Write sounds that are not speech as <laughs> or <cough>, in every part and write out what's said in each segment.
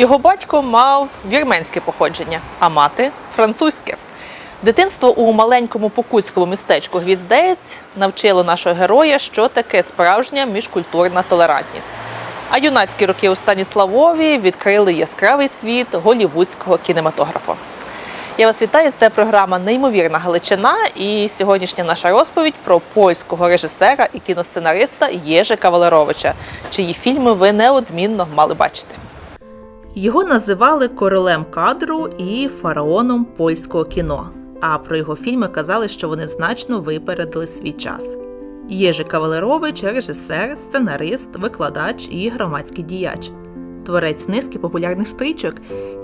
Його батько мав вірменське походження, а мати французьке. Дитинство у маленькому покутському містечку Гвіздець навчило нашого героя, що таке справжня міжкультурна толерантність. А юнацькі роки у Станіславові відкрили яскравий світ голівудського кінематографу. Я вас вітаю. Це програма Неймовірна Галичина. І сьогоднішня наша розповідь про польського режисера і кіносценариста Єжика Валеровича, чиї фільми ви неодмінно мали бачити. Його називали королем кадру і фараоном польського кіно. А про його фільми казали, що вони значно випередили свій час. Єжи Кавалерович режисер, сценарист, викладач і громадський діяч, творець низки популярних стрічок,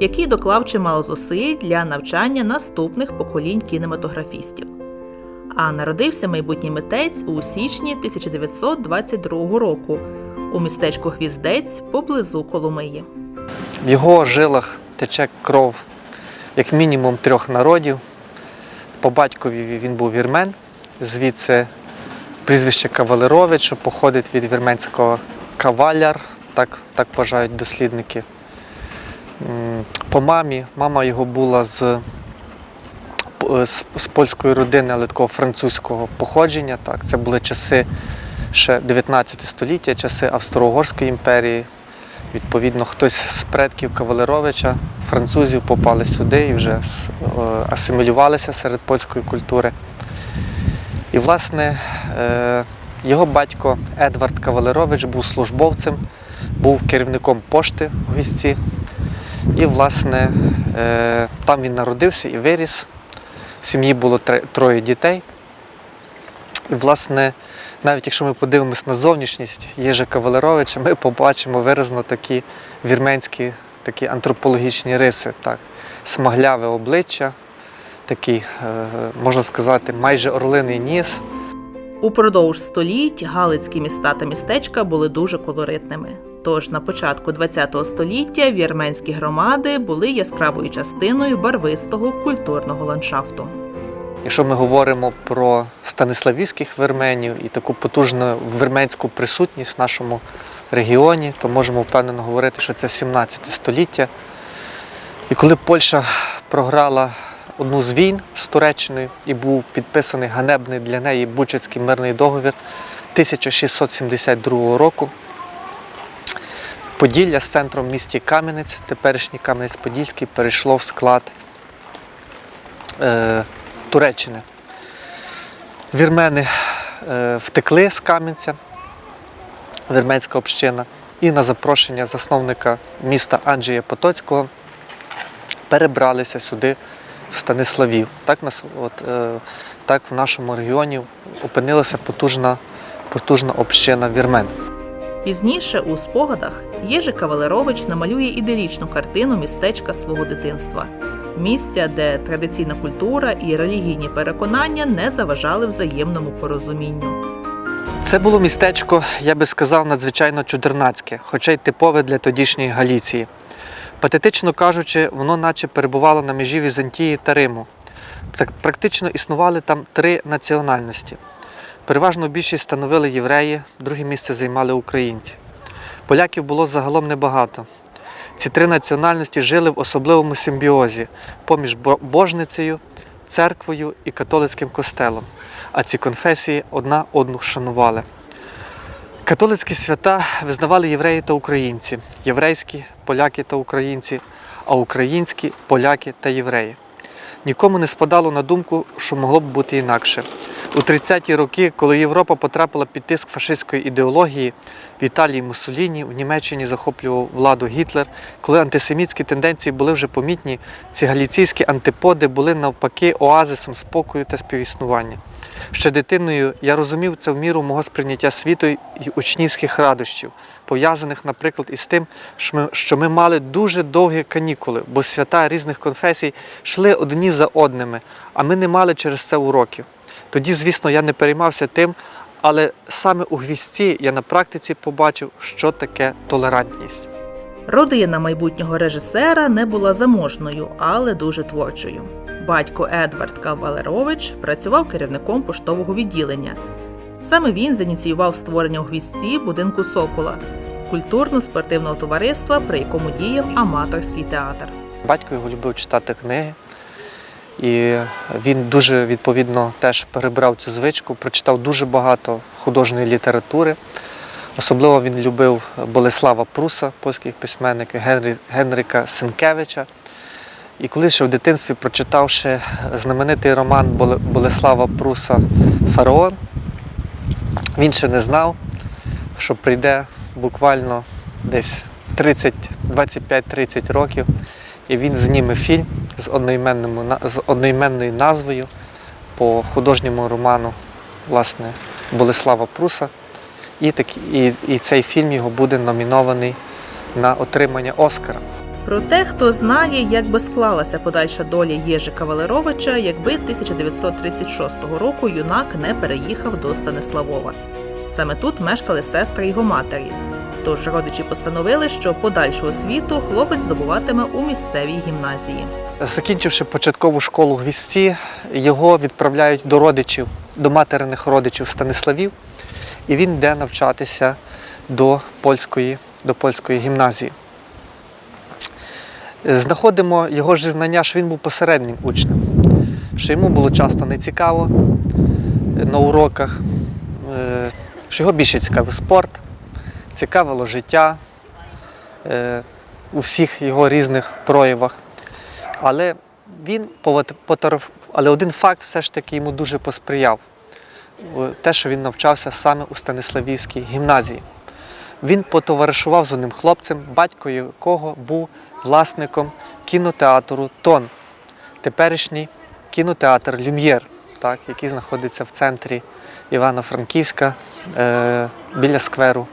який доклав чимало зусиль для навчання наступних поколінь кінематографістів. А народився майбутній митець у січні 1922 року у містечку Гвіздець поблизу Коломиї. В його жилах тече кров як мінімум трьох народів. По батькові він був вірмен, звідси прізвище Кавалерович, що походить від вірменського каваляр, так, так вважають дослідники. По мамі, мама його була з, з, з польської родини, але такого французького походження. Так. Це були часи ще 19 століття, часи Австро-Угорської імперії. Відповідно, хтось з предків Кавалеровича, французів попали сюди і вже асимілювалися серед польської культури. І, власне, е, його батько Едвард Кавалерович був службовцем, був керівником пошти в Гвіздці. І, власне, е, там він народився і виріс. В сім'ї було троє дітей. І, власне, навіть якщо ми подивимось на зовнішність Єжика Валеровича, ми побачимо виразно такі вірменські такі антропологічні риси. Так. Смагляве обличчя, такий, е, можна сказати, майже орлиний ніс. Упродовж століть галицькі міста та містечка були дуже колоритними. Тож на початку ХХ століття вірменські громади були яскравою частиною барвистого культурного ландшафту. Якщо ми говоримо про станиславівських вірменів і таку потужну вірменську присутність в нашому регіоні, то можемо впевнено говорити, що це 17 століття. І коли Польща програла одну з війн з Туреччиною і був підписаний ганебний для неї Бучацький мирний договір 1672 року, Поділля з центром місті Кам'янець, теперішній Кам'янець-Подільський, перейшло в склад е, Туреччини. Вірмени е, втекли з Кам'янця, вірменська община, і на запрошення засновника міста Анджія Потоцького перебралися сюди, в Станиславів. Так, нас, от, е, так в нашому регіоні опинилася потужна, потужна община вірмен. Пізніше у спогадах Єжи Кавалерович намалює іделічну картину містечка свого дитинства, місця, де традиційна культура і релігійні переконання не заважали взаємному порозумінню. Це було містечко, я би сказав, надзвичайно чудернацьке, хоча й типове для тодішньої Галіції. Патетично кажучи, воно наче перебувало на межі Візантії та Риму. Практично існували там три національності. Переважно більшість становили євреї, друге місце займали українці. Поляків було загалом небагато. Ці три національності жили в особливому симбіозі поміж божницею, церквою і католицьким костелом а ці конфесії одна одну шанували. Католицькі свята визнавали євреї та українці, єврейські поляки та українці, а українські поляки та євреї. Нікому не спадало на думку, що могло б бути інакше. У 30-ті роки, коли Європа потрапила під тиск фашистської ідеології, в Італії Муссоліні, в Німеччині захоплював владу Гітлер, коли антисемітські тенденції були вже помітні, ці галіційські антиподи були навпаки оазисом спокою та співіснування. Ще дитиною я розумів це в міру мого сприйняття світу і учнівських радощів, пов'язаних, наприклад, із тим, що ми, мали дуже довгі канікули, бо свята різних конфесій йшли одні за одними, а ми не мали через це уроків. Тоді, звісно, я не переймався тим, але саме у гвіздці я на практиці побачив, що таке толерантність. Родина майбутнього режисера не була заможною, але дуже творчою. Батько Едвард Кавалерович працював керівником поштового відділення. Саме він зініціював створення у гвіздці будинку Сокола, культурно-спортивного товариства, при якому діяв аматорський театр. Батько його любив читати книги, і він дуже відповідно теж перебрав цю звичку, прочитав дуже багато художньої літератури. Особливо він любив Болеслава Пруса, польських письменників, Генрі, Генрика Сенкевича. І коли ще в дитинстві прочитавши знаменитий роман Боле- Болеслава Пруса Фараон, він ще не знав, що прийде буквально десь 30, 25-30 років, і він зніме фільм з, з одноіменною назвою по художньому роману власне, Болеслава Пруса. І, такі- і, і цей фільм його буде номінований на отримання Оскара. Про те, хто знає, як би склалася подальша доля Єжика Валеровича, якби 1936 року юнак не переїхав до Станиславова. Саме тут мешкали сестри його матері. Тож родичі постановили, що подальшу освіту хлопець здобуватиме у місцевій гімназії. Закінчивши початкову школу в Гвісті, його відправляють до родичів, до материних родичів Станиславів, і він йде навчатися до польської, до польської гімназії. Знаходимо його ж зізнання, що він був посереднім учнем, що йому було часто нецікаво на уроках, е, що його більше цікавив спорт, цікавило життя е, у всіх його різних проявах. Але він потарав- але один факт все ж таки йому дуже посприяв. Е, Те, що він навчався саме у Станиславівській гімназії. Він потоваришував з одним хлопцем, батько якого був власником кінотеатру Тон, теперішній кінотеатр Люм'єр, так, який знаходиться в центрі Івано-Франківська е, біля скверу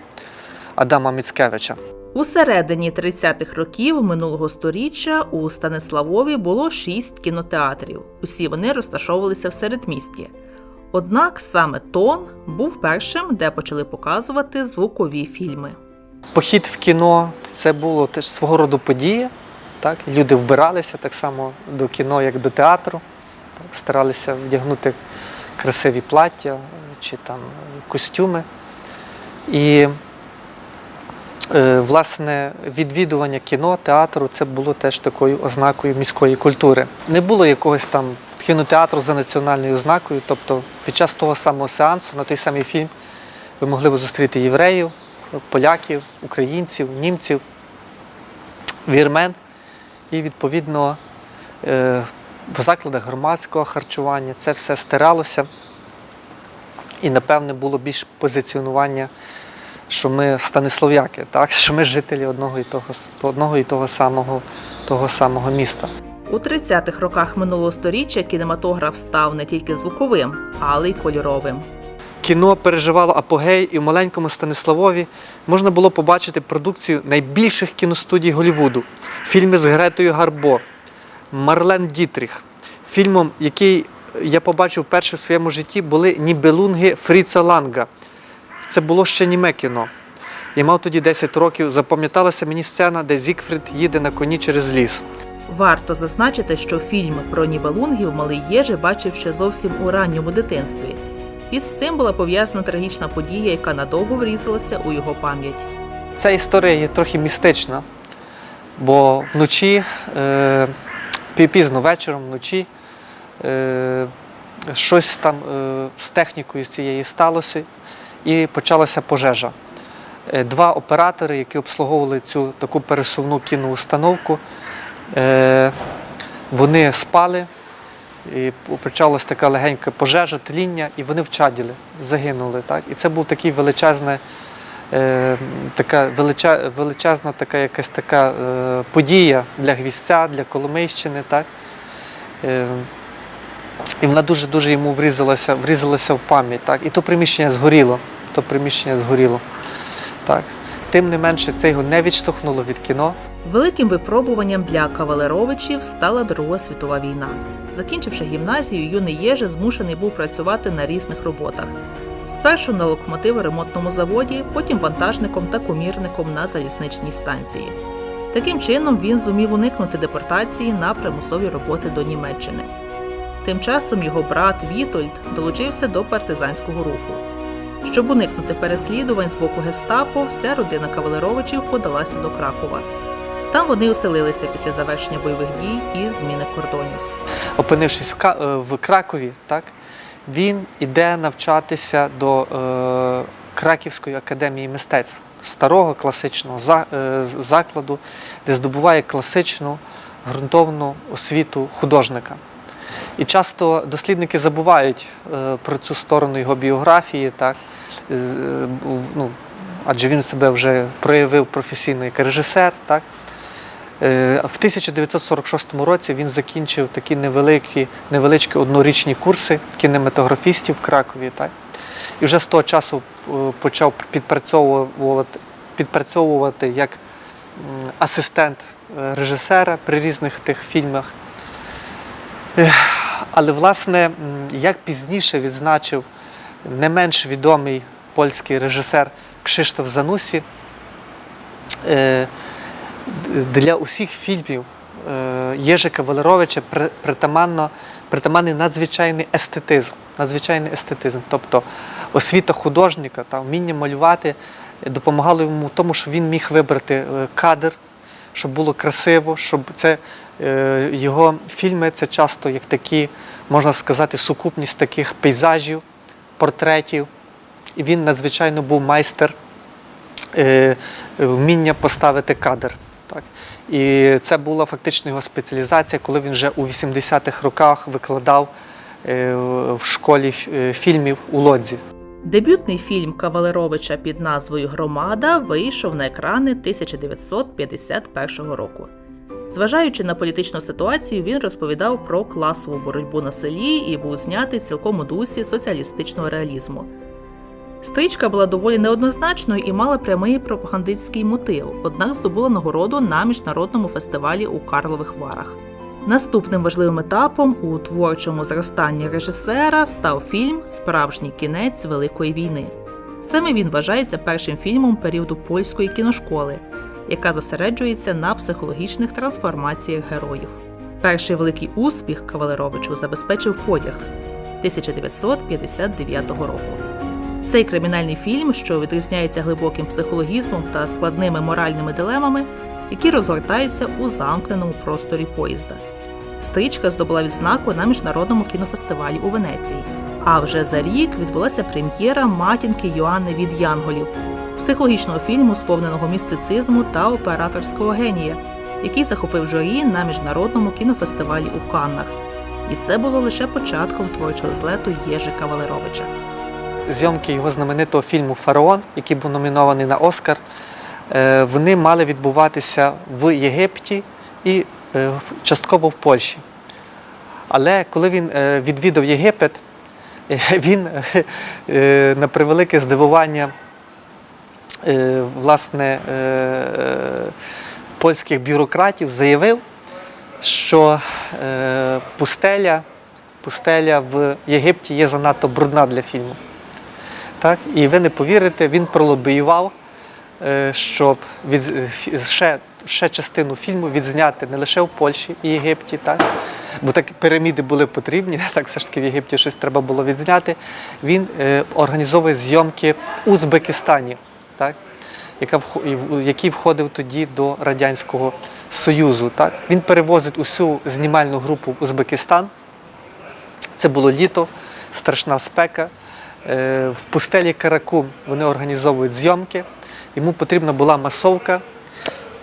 Адама Міцкевича. У середині 30-х років минулого сторіччя у Станиславові було шість кінотеатрів. Усі вони розташовувалися в середмісті. Однак саме Тон був першим, де почали показувати звукові фільми. Похід в кіно це було теж свого роду подія. Так? Люди вбиралися так само до кіно, як до театру. Так? Старалися вдягнути красиві плаття чи там костюми. І е, власне відвідування кіно, театру це було теж такою ознакою міської культури. Не було якогось там кінотеатру за національною ознакою. Тобто під час того самого сеансу на той самий фільм ви могли б зустріти євреїв, поляків, українців, німців, вірмен. І відповідно е, в закладах громадського харчування це все стиралося. І, напевне, було більш позиціонування, що ми станислав'яки, так? що ми жителі одного і того, одного і того самого, того самого міста. У 30-х роках минулого сторіччя кінематограф став не тільки звуковим, але й кольоровим. Кіно переживало апогей, і в маленькому Станиславові можна було побачити продукцію найбільших кіностудій Голлівуду. Фільми з Гретою Гарбо, Марлен Дітріх. Фільмом, який я побачив вперше в своєму житті, були Нібелунги Фріца Ланга. Це було ще німе кіно. Я мав тоді 10 років. Запам'яталася мені сцена, де Зікфрид їде на коні через ліс. Варто зазначити, що фільм про Нібелунгів малий Єжи бачив ще зовсім у ранньому дитинстві. І з цим була пов'язана трагічна подія, яка надовго врізалася у його пам'ять. Ця історія є трохи містична, бо вночі, е, пізно вечором, вночі, е, щось там е, з технікою з цієї сталося і почалася пожежа. Два оператори, які обслуговували цю таку пересувну кіноустановку, вони спали, і почалася така легенька пожежа, тління, і вони вчаділи, загинули. Так? І це був такий величезний е, така велича, величезна така якась така е, подія для Гвістця, для Коломийщини. Так? Е, і вона дуже-дуже йому врізалася, врізалася в пам'ять. Так? І то приміщення згоріло. То приміщення згоріло. Так. Тим не менше, це його не відштовхнуло від кіно. Великим випробуванням для кавалеровичів стала Друга світова війна. Закінчивши гімназію, юний Єже змушений був працювати на різних роботах. Спершу на локомотиво-ремонтному заводі, потім вантажником та комірником на залізничній станції. Таким чином він зумів уникнути депортації на примусові роботи до Німеччини. Тим часом його брат Вітольд долучився до партизанського руху. Щоб уникнути переслідувань з боку гестапо, вся родина Кавалеровичів подалася до Кракова. Там вони оселилися після завершення бойових дій і зміни кордонів. Опинившись в е, Кракові, так, він іде навчатися до е, Краківської академії мистецтв, старого класичного е, закладу, де здобуває класичну ґрунтовну освіту художника. І часто дослідники забувають про цю сторону його біографії, так, ну, адже він себе вже проявив професійно як режисер. Так. Е, В 1946 році він закінчив такі невеликі, невеличкі однорічні курси кінематографістів в Кракові. Так? І вже з того часу е, почав підпрацьовувати, підпрацьовувати як асистент е, режисера при різних тих фільмах. Але, власне, як пізніше відзначив не менш відомий польський режисер Кшиштоф Занусі, для усіх фільмів е, Єжика Валеровича притаманно, притаманний надзвичайний естетизм. Надзвичайний естетизм. Тобто освіта художника та вміння малювати допомагало йому в тому, що він міг вибрати е, кадр, щоб було красиво, щоб це е, його фільми це часто як такі, можна сказати, сукупність таких пейзажів, портретів. І він надзвичайно був майстер вміння поставити кадр. Так. І це була фактично його спеціалізація, коли він вже у 80-х роках викладав е, в школі е, фільмів у Лодзі. Дебютний фільм Кавалеровича під назвою Громада вийшов на екрани 1951 року. Зважаючи на політичну ситуацію, він розповідав про класову боротьбу на селі і був знятий цілком у дусі соціалістичного реалізму. Стрічка була доволі неоднозначною і мала прямий пропагандистський мотив, однак здобула нагороду на міжнародному фестивалі у Карлових Варах. Наступним важливим етапом у творчому зростанні режисера став фільм Справжній кінець Великої війни. Саме він вважається першим фільмом періоду польської кіношколи, яка зосереджується на психологічних трансформаціях героїв. Перший великий успіх Кавалеровичу забезпечив потяг 1959 року. Цей кримінальний фільм, що відрізняється глибоким психологізмом та складними моральними дилемами, які розгортаються у замкненому просторі поїзда. Стрічка здобула відзнаку на міжнародному кінофестивалі у Венеції. А вже за рік відбулася прем'єра матінки Йоанни від Янголів, психологічного фільму, сповненого містицизму та операторського генія, який захопив журі на міжнародному кінофестивалі у Каннах. І це було лише початком творчого злету Єжика Валеровича. Зйомки його знаменитого фільму Фараон, який був номінований на Оскар, е, вони мали відбуватися в Єгипті і е, частково в Польщі. Але коли він е, відвідав Єгипет, <laughs> він на превелике здивування власне, польських бюрократів заявив, що пустеля, пустеля в Єгипті є занадто брудна для фільму. Так? І ви не повірите, він пролобіював, е, щоб від, ще, ще частину фільму відзняти не лише в Польщі і Єгипті, так? бо так піраміди були потрібні, <laughs> так все ж таки в Єгипті щось треба було відзняти. Він е, організовує зйомки в Узбекистані, так? яка, який входив тоді до Радянського Союзу. Так? Він перевозить усю знімальну групу в Узбекистан. Це було літо, страшна спека. Е, В пустелі Каракум вони організовують зйомки. Йому потрібна була масовка,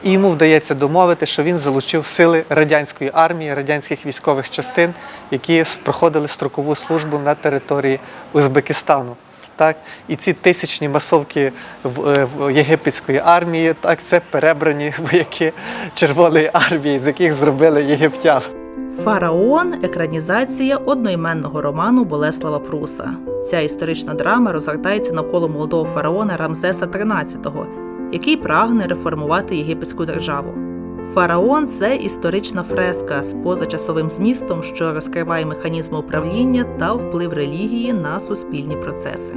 і йому вдається домовити, що він залучив сили радянської армії, радянських військових частин, які проходили строкову службу на території Узбекистану. Так? І ці тисячні масовки в, е, в єгипетської армії, так, це перебрані <laughs> вояки Червоної армії, з яких зробили єгиптян. Фараон екранізація одноіменного роману Болеслава Пруса. Ця історична драма розгортається навколо молодого фараона Рамзеса XIII, який прагне реформувати єгипетську державу. Фараон це історична фреска з позачасовим змістом, що розкриває механізми управління та вплив релігії на суспільні процеси.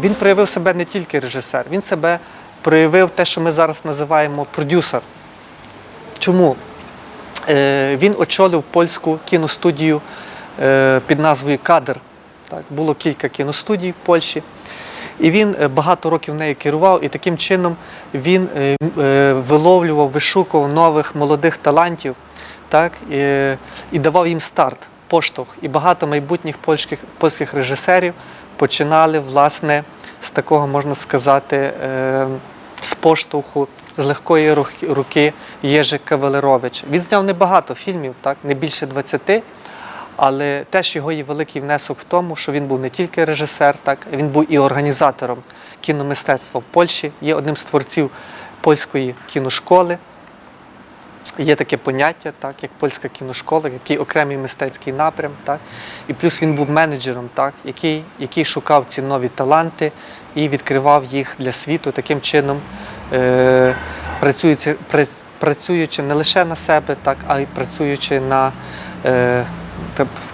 Він проявив себе не тільки режисер, він себе проявив те, що ми зараз називаємо продюсер. Чому? Е, Він очолив польську кіностудію е, під назвою Кадр. Так, було кілька кіностудій в Польщі. І він е, багато років нею керував, і таким чином він виловлював, вишукував нових молодих талантів так, і, і давав їм старт, поштовх. І багато майбутніх польських, польських режисерів починали власне з такого, можна сказати, з поштовху, з легкої руки Єжи Кавалерович. Він зняв небагато фільмів, так, не більше 20, але теж його є великий внесок в тому, що він був не тільки режисер, так, він був і організатором кіномистецтва в Польщі, є одним з творців польської кіношколи. Є таке поняття, так, як польська кіношкола, такий окремий мистецький напрям. Так, і плюс він був менеджером, так, який, який шукав ці нові таланти і відкривав їх для світу таким чином, е, працюючи, працюючи не лише на себе, так, а й працюючи на е,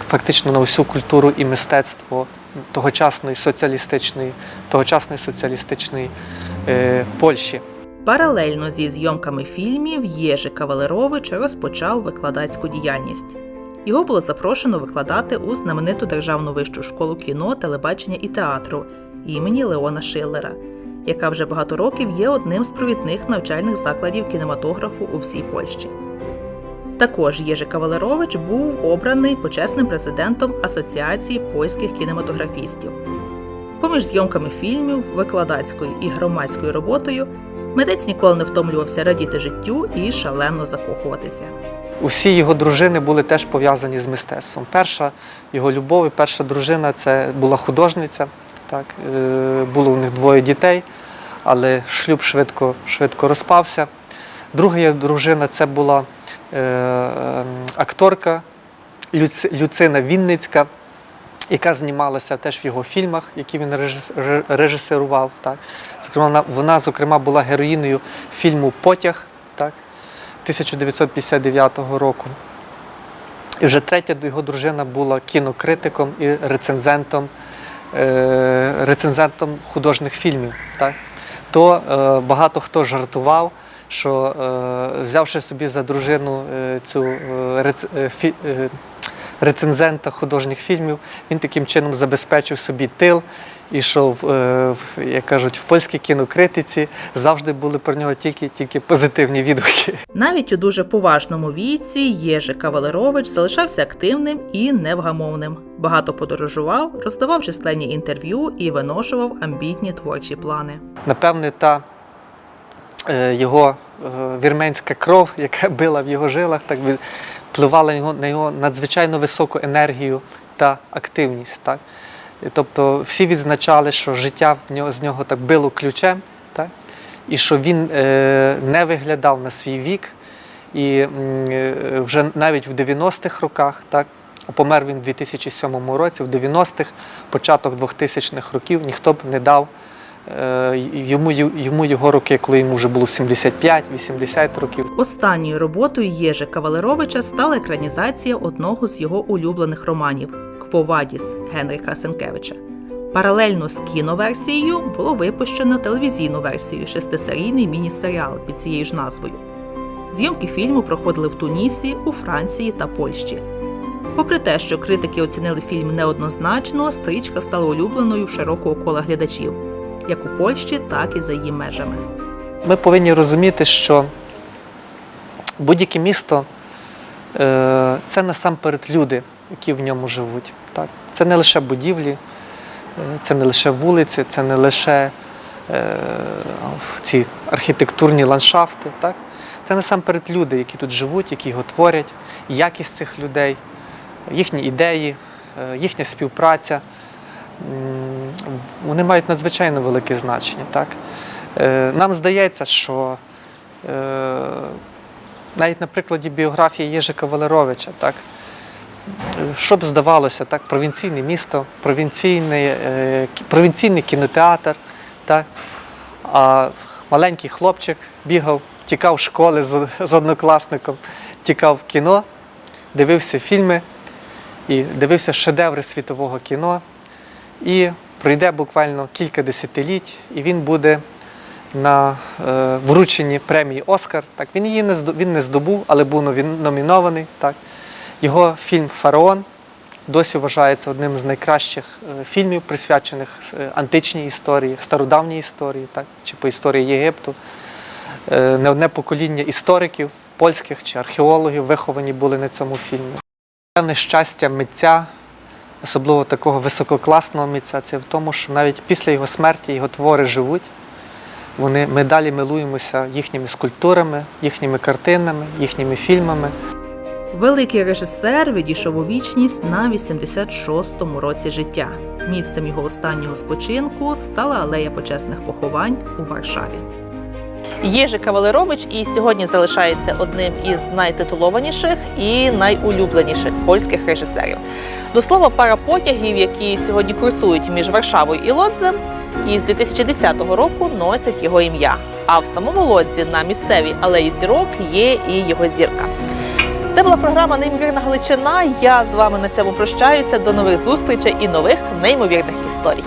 фактично на усю культуру і мистецтво тогочасної соціалістичної, тогочасної соціалістичної е, Польщі. Паралельно зі зйомками фільмів Єжи Кавалерович розпочав викладацьку діяльність. Його було запрошено викладати у знамениту державну вищу школу кіно, телебачення і театру імені Леона Шиллера, яка вже багато років є одним з провідних навчальних закладів кінематографу у всій Польщі. Також Єжи Кавалерович був обраний почесним президентом Асоціації польських кінематографістів. Поміж зйомками фільмів, викладацькою і громадською роботою Митець ніколи не втомлювався радіти життю і шалено закохуватися. Усі його дружини були теж пов'язані з мистецтвом. Перша його любов перша дружина це була художниця. Так, е, було у них двоє дітей, але шлюб швидко, швидко розпався. Друга дружина це була е, акторка Люцина Вінницька, яка знімалася теж в його фільмах, які він режисерував. Так. Зокрема, вона, зокрема, була героїною фільму Потяг так, 1959 року. І вже третя його дружина була кінокритиком і рецензентом, рецензентом художніх фільмів. Так. То е, багато хто жартував, що е, взявши собі за дружину е, цю е, рецензента художніх фільмів, він таким чином забезпечив собі тил. І що, в, е, як кажуть, в польській кінокритиці завжди були про нього тільки, тільки позитивні відгуки. Навіть у дуже поважному віці Єжи Кавалерович залишався активним і невгамовним. Багато подорожував, роздавав численні інтерв'ю і виношував амбітні творчі плани. Напевне, та е, його е, вірменська кров, яка била в його жилах, так би впливала на його, на його надзвичайно високу енергію та активність. Так? Тобто всі відзначали, що життя в нього, з нього так било ключем, так? і що він е, не виглядав на свій вік. І е, вже навіть в 90-х роках, так, помер він у 2007 році, в 90-х, початок 2000-х років ніхто б не дав йому, йому його роки, коли йому вже було 75-80 років. Останньою роботою Єжи Кавалеровича стала екранізація одного з його улюблених романів Квовадіс Генріха Сенкевича. Паралельно з кіноверсією було випущено телевізійну версію шестисерійний міні-серіал під цією ж назвою. Зйомки фільму проходили в Тунісі, у Франції та Польщі. Попри те, що критики оцінили фільм неоднозначно, стрічка стала улюбленою в широкого кола глядачів, як у Польщі, так і за її межами. Ми повинні розуміти, що будь-яке місто е, це насамперед люди, які в ньому живуть. Так? Це не лише будівлі, е, це не лише вулиці, це не лише е, ці архітектурні ландшафти. Так? Це насамперед люди, які тут живуть, які його творять, якість цих людей, їхні ідеї, їхня співпраця. Вони мають надзвичайно велике значення. Так? Е, Нам здається, що е, навіть на прикладі біографії Єжика Валеровича, так, що б здавалося, так, провінційне місто, провінційний, е, провінційний кінотеатр, так, а маленький хлопчик бігав, тікав з школи з однокласником, тікав в кіно, дивився фільми і дивився шедеври світового кіно. І пройде буквально кілька десятиліть, і він буде на е, врученні премії Оскар. Так, він її не, здо- він не здобув, але був номінований. Так. Його фільм Фараон досі вважається одним з найкращих е, фільмів, присвячених е, античній історії, стародавній історії, так, чи по історії Єгипту. Не одне покоління істориків, польських чи археологів виховані були на цьому фільмі. Певне щастя митця, особливо такого висококласного митця, це в тому, що навіть після його смерті його твори живуть. Вони, ми далі милуємося їхніми скульптурами, їхніми картинами, їхніми фільмами. Великий режисер відійшов у вічність на 86-му році життя. Місцем його останнього спочинку стала алея почесних поховань у Варшаві. Єжи Кавалерович і сьогодні залишається одним із найтитулованіших і найулюбленіших польських режисерів. До слова, пара потягів, які сьогодні курсують між Варшавою і Лодзем, із 2010 року носять його ім'я. А в самому Лодзі на місцевій алеї зірок є і його зірка. Це була програма Неймовірна Галичина. Я з вами на цьому прощаюся. До нових зустрічей і нових неймовірних історій.